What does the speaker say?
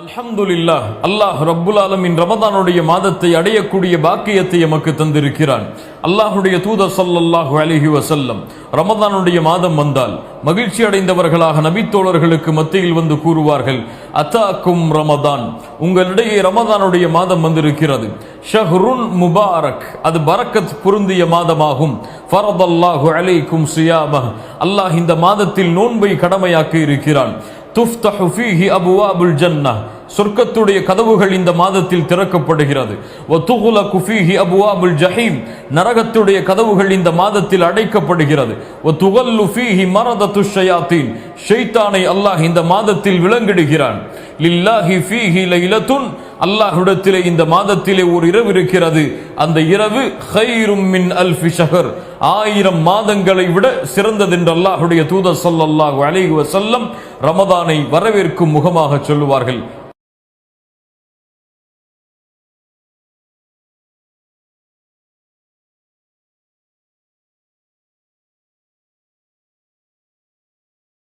அல்ஹம்துலில்லாஹ் அல்லாஹ் ரப்புல் ஆலமின் ரமதானுடைய மாதத்தை அடையக்கூடிய பாக்கியத்தை எமக்கு தந்திருக்கிறான். அல்லாஹுடைய தூதர் சல்லல்லாஹு அலிஹி வசல்லம் ரமதானுடைய மாதம் வந்தால் மகிழ்ச்சி அடைந்தவர்களாக நபித்தோழர்களுக்கு மத்தியில் வந்து கூறுவார்கள் அத்தாக்கும் ரமதான். உங்களிடையே ரமதானுடைய மாதம் வந்திருக்கிறது. ஷஹ்ருன் முபாரக். அது பரக்கத் பொருந்திய மாதமாகும். ஃபரதல்லாஹு அலைக்கும் சியாமஹ். அல்லாஹ் இந்த மாதத்தில் நோன்பை கடமையாக்கி இருக்கிறான். துஃப்தஹு ஃபீஹி அபுவாபுல் ஜன்னா சொர்க்கத்துடைய கதவுகள் இந்த மாதத்தில் திறக்கப்படுகிறது. ஒத்துகுல ஃபீஹி அபுவாபுல் ஜஹீம். நரகத்துடைய கதவுகள் இந்த மாதத்தில் அடைக்கப்படுகிறது. வத்துகல்லு ஃபீஹி மரத ஷயாத்தீன். ஷைத்தானை அல்லாஹ் இந்த மாதத்தில் விளங்கிடுகிறான் லில்லாஹி ஃபீஹி லைலத்துன். அல்லாஹ்விடத்திலே இந்த மாதத்திலே ஒரு இரவு இருக்கிறது. அந்த இரவு ஹைரும் மின் அல்ஃபி ஷஹர். ஆயிரம் மாதங்களை விட சிறந்ததென்று அல்லாஹுடைய தூதர் சொல்லல்லாஹு அலைஹி வசல்லம் ரமதானை வரவேற்கும் முகமாக சொல்லுவார்கள்.